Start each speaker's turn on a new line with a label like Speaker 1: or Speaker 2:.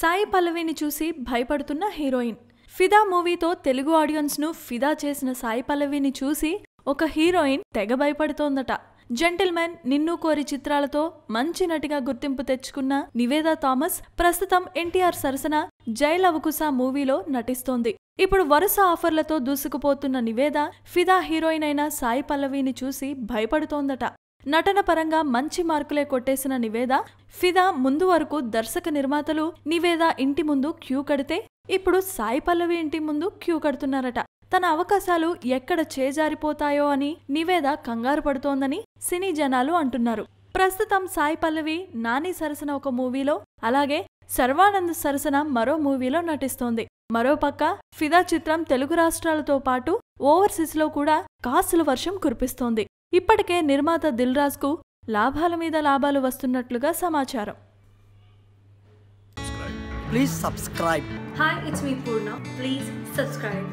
Speaker 1: సాయి పల్లవిని చూసి భయపడుతున్న హీరోయిన్. ఫిదా మూవీతో తెలుగు ఆడియన్స్ను ఫిదా చేసిన సాయి పల్లవిని చూసి ఒక హీరోయిన్ తెగ భయపడుతోందట. జెంటిల్మెన్ నిన్ను కోరి చిత్రాలతో మంచి నటిగా గుర్తింపు తెచ్చుకున్న నివేదా థామస్ ప్రస్తుతం ఎన్టీఆర్ సరసన జైలవకుశ మూవీలో నటిస్తోంది. ఇప్పుడు వరుస ఆఫర్లతో దూసుకుపోతున్న నివేద ఫిదా హీరోయిన్ అయిన సాయి పల్లవిని చూసి భయపడుతోందట. నటన పరంగా మంచి మార్కులే కొట్టేసిన నివేద ఫిదా ముందు వరకు దర్శక నిర్మాతలు నివేద ఇంటి ముందు క్యూ కడితే ఇప్పుడు సాయి పల్లవి ఇంటి ముందు క్యూ కడుతున్నారట. తన అవకాశాలు ఎక్కడ చేజారిపోతాయో అని నివేద కంగారు పడుతోందని సినీ జనాలు అంటున్నారు. ప్రస్తుతం సాయి పల్లవి నాని సరసన ఒక మూవీలో అలాగే సర్వానంద్ సరసన మరో మూవీలో నటిస్తోంది. మరోపక్క ఫిదా చిత్రం తెలుగు రాష్ట్రాలతో పాటు ఓవర్సీస్లో కూడా కాసుల వర్షం కురిపిస్తోంది. ఇప్పటికే నిర్మాత దిల్ రాజ్కు లాభాల మీద లాభాలు వస్తున్నట్లుగా సమాచారం
Speaker 2: Please subscribe.
Speaker 3: Hi, it's me Purna. Please subscribe.